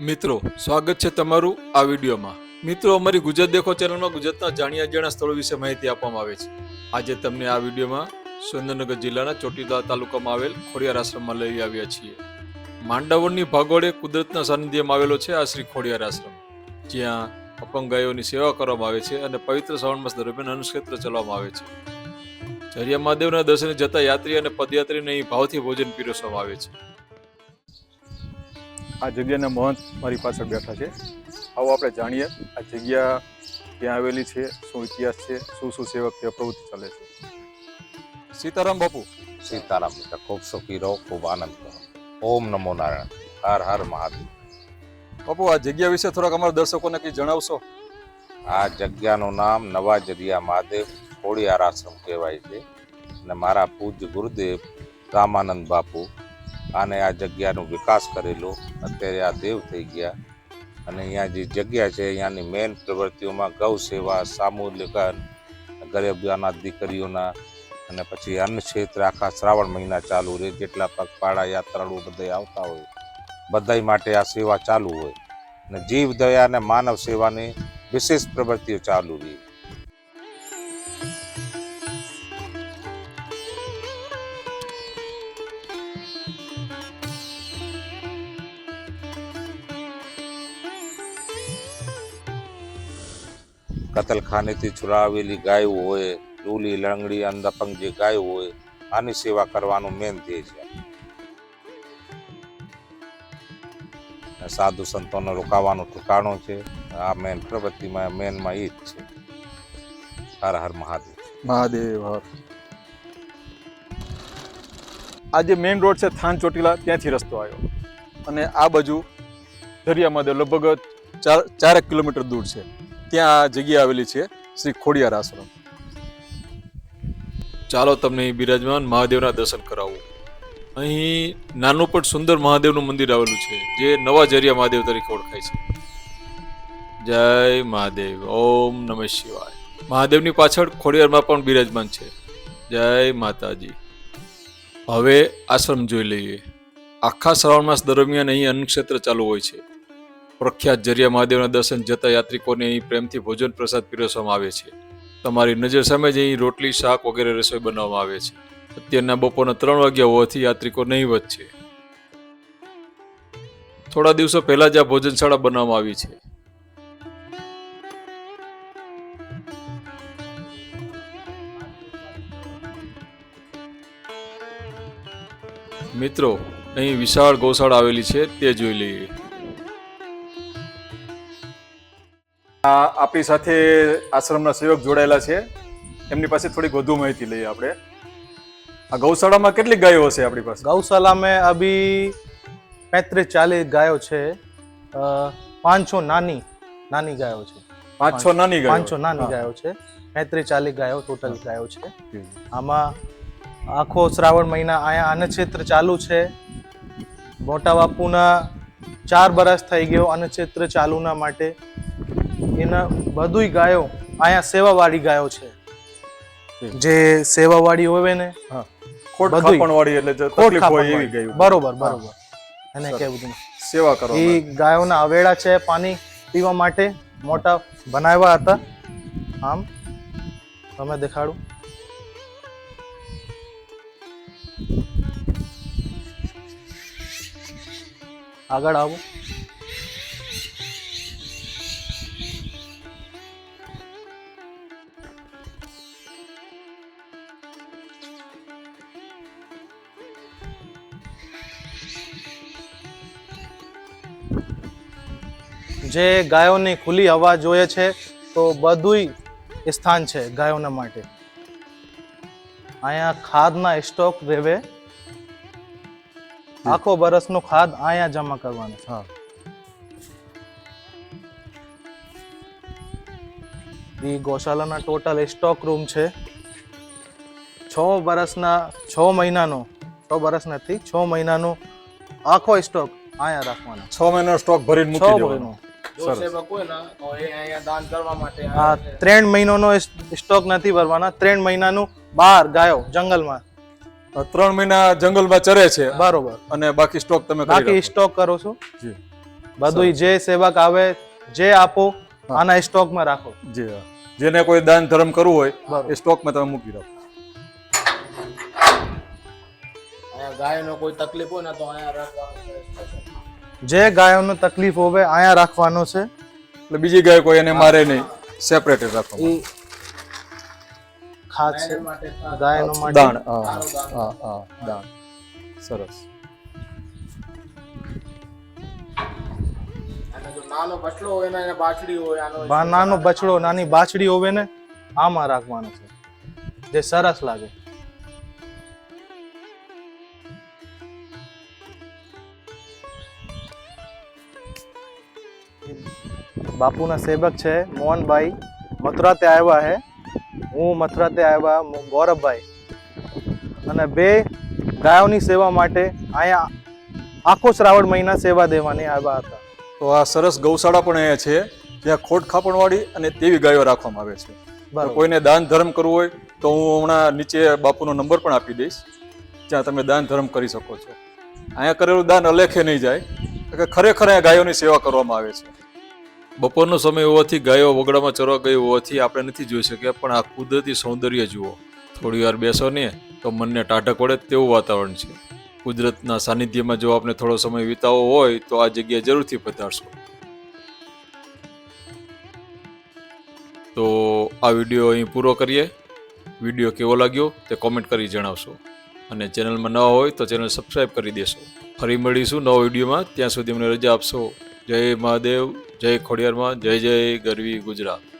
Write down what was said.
મિત્રો, સ્વાગત છે તમારું આ વિડીયોમાં. મિત્રો, અમારી ગુજરાત દેખો ચેનલમાં ગુજરાતના જાણ્યા જાણ્યા સ્થળો વિશે માહિતી આપવામાં આવે છે. આજે તમને આ વિડીયોમાં સુરેન્દ્રનગર જિલ્લાના ચોટીલા તાલુકામાં આવેલ ખોડિયાર આશ્રમમાં લઈ આવ્યા છીએ. માંડવણની ભાગોળે કુદરતના સાનિધ્યમાં આવેલો છે આ શ્રી ખોડિયાર આશ્રમ. જ્યાં અપંગ ગાયોની સેવા કરવામાં આવે છે અને પવિત્ર શ્રાવણ માસ દરમિયાન અનુક્ષેત્ર ચલાવવામાં આવે છે. ઝરિયા મહાદેવના દર્શને જતા યાત્રી અને પદયાત્રીને અહીં ભાવથી ભોજન પીરસવામાં આવે છે. આ જગ્યાના મહંત મારી પાછળ બેઠા છે. આવો આપણે જાણીએ આ જગ્યા ક્યાં આવેલી છે શું ઇતિહાસ છે શું શું સેવક કે પ્રવૃત્તિ ચાલે છે? સીતારામ બાપુ. સીતારામ ખૂબ સુખી રહો ખૂબ આનંદ કરો. ઓમ નમો નારાયણ. હર હર મહાદેવ. બાપુ, આ જગ્યા વિશે થોડાક અમારા દર્શકોને કંઈ જણાવશો? આ જગ્યાનું નામ નવા જરિયા મહાદેવ ખોડિયાર આશ્રમ કહેવાય છે. અને મારા પૂજ્ય ગુરુદેવ રામાનંદ બાપુ આને આ જગ્યાનો વિકાસ કરેલો. અત્યારે આ દેવ થઈ ગયા. અને અહીંયા જે જગ્યા છે, અહીંયાની મેઇન પ્રવૃત્તિઓમાં ગૌ સેવા સામૂહિકન ગરીબના દીકરીઓના, અને પછી અન્ન ક્ષેત્ર આખા શ્રાવણ મહિના ચાલુ રહે, જેટલા પગપાળા, યાત્રાળુઓ બધા આવતા હોય. બધાય માટે આ સેવા ચાલુ હોય અને જીવ, દયા અને માનવ સેવાની વિશેષ પ્રવૃત્તિઓ ચાલુ રહી. કતલખાનેથી છુરાવેલી ગાયો હોય, ડૂલી, લંગડી, અંધપંગ જે ગાયો હોય, આની સેવા કરવાનું મેન ધ્યેય છે. સાધુ સંતોને રોકાવાનું ઠેકાણું છે. આ મેન પ્રવૃત્તિમાં મેનમાં એ જ છે. હર હર મહાદેવ. મહાદેવ હર. આ જે મેઇન રોડ છે થાન ચોટીલા ત્યાંથી રસ્તો આવ્યો. અને આ બાજુ દરિયામાં લગભગ ચાર ચારેક કિલોમીટર દૂર છે. ત્યાં આ જગ્યા આવેલી છે શ્રી ખોડિયાર આશ્રમ. ચાલો તમને બિરાજમાન મહાદેવના દર્શન કરાવું. અહીં નાનું પણ સુંદર મહાદેવનું મંદિર આવેલું છે, જે નવા જરિયા મહાદેવ તરીકે ઓળખાય છે. જય મહાદેવ, ઓમ નમઃ શિવાય. મહાદેવની પાછળ ખોડિયારમાં પણ બિરાજમાન છે. જય માતાજી. હવે આશ્રમ જોઈ લઈએ. આખા શ્રાવણ માસ દરમિયાન અહીં અન્નક્ષેત્ર ચાલુ હોય છે. પ્રખ્યાત જરિયા મહાદેવના દર્શન જતા યાત્રિકોને અહીં પ્રેમથી ભોજન પ્રસાદ પીરસવામાં આવે છે. તમારી નજર સામે જ અહીં રોટલી, શાક વગેરે રસોઈ બનાવવામાં આવે છે. અત્યારના બપોરના ત્રણ વાગ્યા હોવાથી યાત્રિકો નહીવત છે. થોડા દિવસો પહેલા જ આ ભોજનશાળા બનાવવામાં આવી છે. મિત્રો, અહીં વિશાળ ગૌશાળા આવેલી છે, તે જોઈ લઈએ. આપણી સાથે આશ્રમના સેવક જોડાયેલા છે. એમની પાસે થોડીક વધુ માહિતી લઈએ આપણે. આ ગૌશાળામાં કેટલી ગાયો હશે આપણી પાસે गौशाला में अभी पैंतीस चालीस गायों છે પાંચસો નાની નાની ગાયો છે પાંચ છ નાની ગાયો પાંચસો નાની હા. ગાયો છે पैंतीस ચાલીસ ગાયો ટોટલ ગાયો છે આમાં આખો શ્રાવણ મહિના અહીંયા અન્નક્ષેત્ર ચાલુ છે મોટા બાપુના ચાર બરસ થઈ ગયો અન્નક્ષેત્ર ચાલુના માટે એના બધુંય ગાયો અહીંયા સેવાવાળી ગાયો છે જે સેવાવાળી હોય ને ખોટ બધુંય. ખાપણવાળી એટલે તકલીફ હોય એવી ખાપણવાળી. બરોબર બરોબર. એને. કેવું બધું સેવા કરો એ ગાયોના અવેડા છે પાણી પીવા માટે મોટા બનાવ્યા હતા. આમ તમે દેખાડું. આગળ આવો. જે ગાયોની ખુલ્લી હવા જોઈએ છે તો બધુંય સ્થાન છે ગાયોના માટે. અહીંયા ખાદના સ્ટોક રહેવે. આખો વરસનું ખાદ અહીંયા જમા કરવાનું. હા. એ ગૌશાલાના ટોટલ સ્ટોક રૂમ છે. છ વર્ષના છ મહિનાનો છ વર્ષ નથી છ મહિનાનો આખો સ્ટોક અહીંયા રાખવાનો. છ મહિનાનો સ્ટોક ભરીને મૂકી દેવાનો. ત્રણ મહિનાનો સ્ટોક નથી ભરવાના. ત્રણ મહિનાનું બહાર ગાયો જંગલમાં. ત્રણ મહિના જંગલમાં ચરે છે. બરોબર. અને બાકી સ્ટોક તમે બાકી સ્ટોક કરો છો? જી. બધું જે સેવક આવે જે આપો આના સ્ટોકમાં રાખો. જે હા. જેને કોઈ દાન ધર્મ કરવું હોય એ સ્ટોકમાં તમે મૂકી રાખો. અહીંયા ગાયનો કોઈ તકલીફ હોય ને તો અહીંયા રાખવાનું છે. જે ગાયોને તકલીફ હોવે અહીંયા રાખવાનો છે. એટલે બીજી ગાય કોઈ એને મારે નહીં. સેપરેટ રાખો એ ખાસ ગાયનો માટે દાણ હા હા હા દાણ. સરસ. નાનો બછડો હોય ને બાછડી હોય નાનો બછડો નાની બાછડી હોવે ને આમાં રાખવાનો છે. જે સરસ લાગે. બાપુના સેવક છે મોહનભાઈ મથુરાથી આવ્યા છે હું મથુરાથી આવ્યા ગૌરવભાઈ. અને બે ગાયોની સેવા માટે અહીંયા આખો શ્રાવણ મહિના સેવા દેવાની આવ્યા હતા. તો આ સરસ ગૌશાળા પણ અહીંયા છે જ્યાં ખોટ ખાપણવાળી અને તેવી ગાયો રાખવામાં આવે છે. કોઈને દાન ધર્મ કરવું હોય તો હું હમણાં નીચે બાપુનો નંબર પણ આપી દઈશ જ્યાં તમે દાન ધર્મ કરી શકો છો. અહીંયા કરેલું દાન અલેખે નહીં જાય કે ખરેખર અહીંયા ગાયોની સેવા કરવામાં આવે છે. બપોરનો સમય હોવાથી ગાયો વગડામાં ચરવા ગઈ હોવાથી આપણે નથી જોઈ શક્યા પણ આ કુદરતી સૌંદર્ય જુઓ. થોડી વાર બેસો ને તો મનને ટાઢક વળે તેવું વાતાવરણ છે. કુદરતના સાનિધ્યમાં જો આપણે થોડો સમય વિતાવો હોય, તો આ જગ્યાએ જરૂરથી પધારશો. તો આ વીડિયો અહીં પૂરો કરીએ. વીડિયો કેવો લાગ્યો તે કોમેન્ટ કરી જણાવશો. અને ચેનલમાં ન હોય તો ચેનલ સબસ્ક્રાઈબ કરી દેશો. ફરી મળીશું નવા વિડીયોમાં. ત્યાં સુધી અમને રજા આપશો. જય મહાદેવ. જય ખોડિયારમાં જય જય ગરવી ગુજરાત.